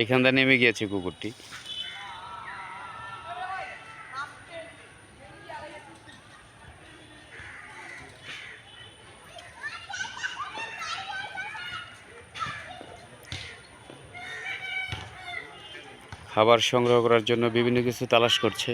এখান থেকে নেমে গিয়েছে কুকুরটি। খাবার সংগ্রহ করার জন্য বিভিন্ন কিছু তালাশ করছে।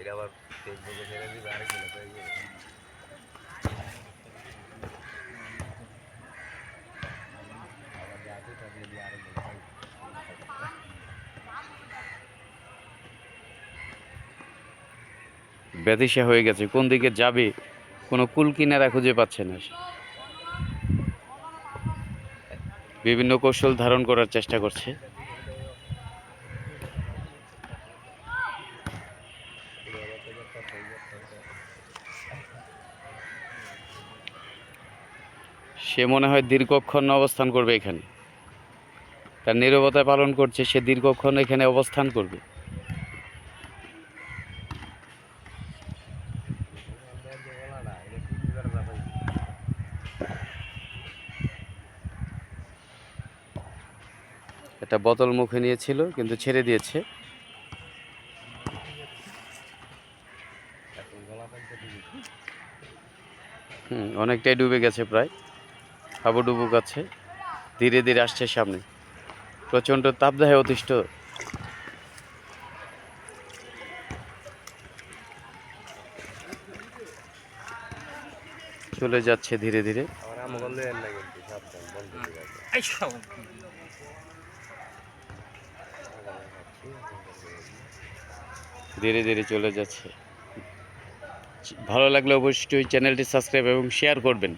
এটা আবার ফেসবুকে দিবে আরেক দিন হয়ে গেছে। কোন দিকে যাবে? কোনো কুল কিনারা খুঁজে পাচ্ছে না। বিভিন্ন কৌশল ধারণ করার চেষ্টা করছে। সে মনে হয় দীর্ঘক্ষণ অবস্থান করবে এখানে। তার নীরবতা পালন করছে, সে দীর্ঘক্ষণ এখানে অবস্থান করবে। একটা বোতল মুখে নিয়েছিল, কিন্তু ছেড়ে দিয়েছে। অনেকটাই ডুবে গেছে প্রায়। হাবুডুবু গাছে ধীরে ধীরে আসছে সামনে। প্রচণ্ড তাপদাহে অতিষ্ঠ। চলে যাচ্ছে ধীরে ধীরে। ধীরে ধীরে চলে যাচ্ছে। ভালো লাগলে অবশ্যই চ্যানেলটি সাবস্ক্রাইব এবং শেয়ার করবেন।